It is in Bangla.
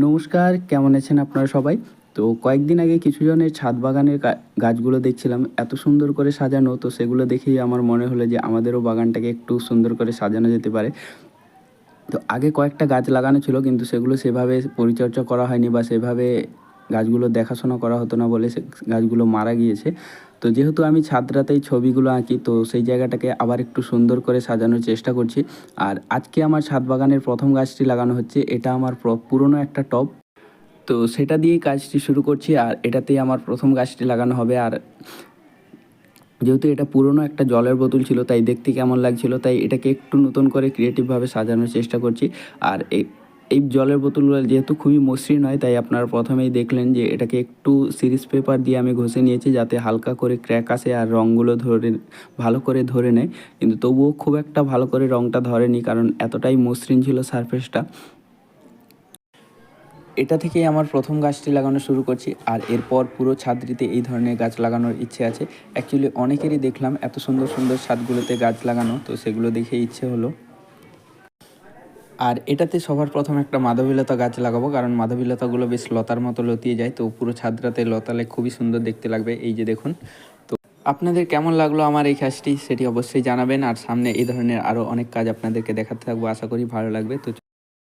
নমস্কার, কেমন আছেন আপনারা সবাই? তো কয়েকদিন আগে কিছু জনের ছাদ বাগানের গাছগুলো দেখছিলাম, এত সুন্দর করে সাজানো, তো সেগুলো দেখেই আমার মনে হলো যে আমাদেরও বাগানটাকে একটু সুন্দর করে সাজানো যেতে পারে। তো আগে কয়েকটা গাছ লাগানো ছিল, কিন্তু সেগুলো সেভাবে পরিচর্যা করা হয়নি বা সেভাবে গাছগুলো দেখাশোনা করা হতো না বলে সে, গাছগুলো মারা গিয়েছে। তো যেহেতু আমি ছাদরাতেই ছবিগুলো আঁকি, তো সেই জায়গাটাকে আবার একটু সুন্দর করে সাজানোর চেষ্টা করছি। আর আজকে আমার ছাদ বাগানের প্রথম গাছটি লাগানো হচ্ছে, এটা আমার পুরনো একটা টব। তো সেটা দিয়েই কাজটি শুরু করছি, আর এটাতেই আমার প্রথম গাছটি লাগানো হবে। আর যেহেতু এটা পুরনো একটা জলের বোতল ছিল, তাই দেখতে কেমন লাগছিল, তাই এটাকে একটু নতুন করে ক্রিয়েটিভভাবে সাজানোর চেষ্টা করছি। আর এই জলের বোতলগুলো যেহেতু খুবই মসৃণ হয়, তাই আপনারা প্রথমেই দেখলেন যে এটাকে একটু সিরিজ পেপার দিয়ে আমি ঘষে নিয়েছি যাতে হালকা করে ক্র্যাক আসে আর রঙগুলো ধরে, ভালো করে ধরে নেয়। কিন্তু তবুও খুব একটা ভালো করে রঙটা ধরেনি কারণ এতটাই মসৃণ ছিল সারফেসটা। এটা থেকেই আমার প্রথম গাছটি লাগানো শুরু করছি আর এরপর পুরো ছাদটিতে এই ধরনের গাছ লাগানোর ইচ্ছে আছে। অ্যাকচুয়ালি অনেকেরই দেখলাম এত সুন্দর সুন্দর ছাদগুলোতে গাছ লাগানো, তো সেগুলো দেখে ইচ্ছে হলো। আর এটাতে সবার প্রথম একটা মাধবীলতা গাছ লাগাবো, কারণ মাধবীলতাগুলো বেশ লতার মতো লতিয়ে যায়, তো পুরো ছাদরাতে লতালে খুবই সুন্দর দেখতে লাগবে, এই যে দেখুন। তো আপনাদের কেমন লাগল আমার এই কাজটি, সেটি অবশ্যই জানাবেন, আর সামনে এই ধরনের আরও অনেক কাজ আপনাদেরকে দেখাতে থাকব, আশা করি ভালো লাগবে। তো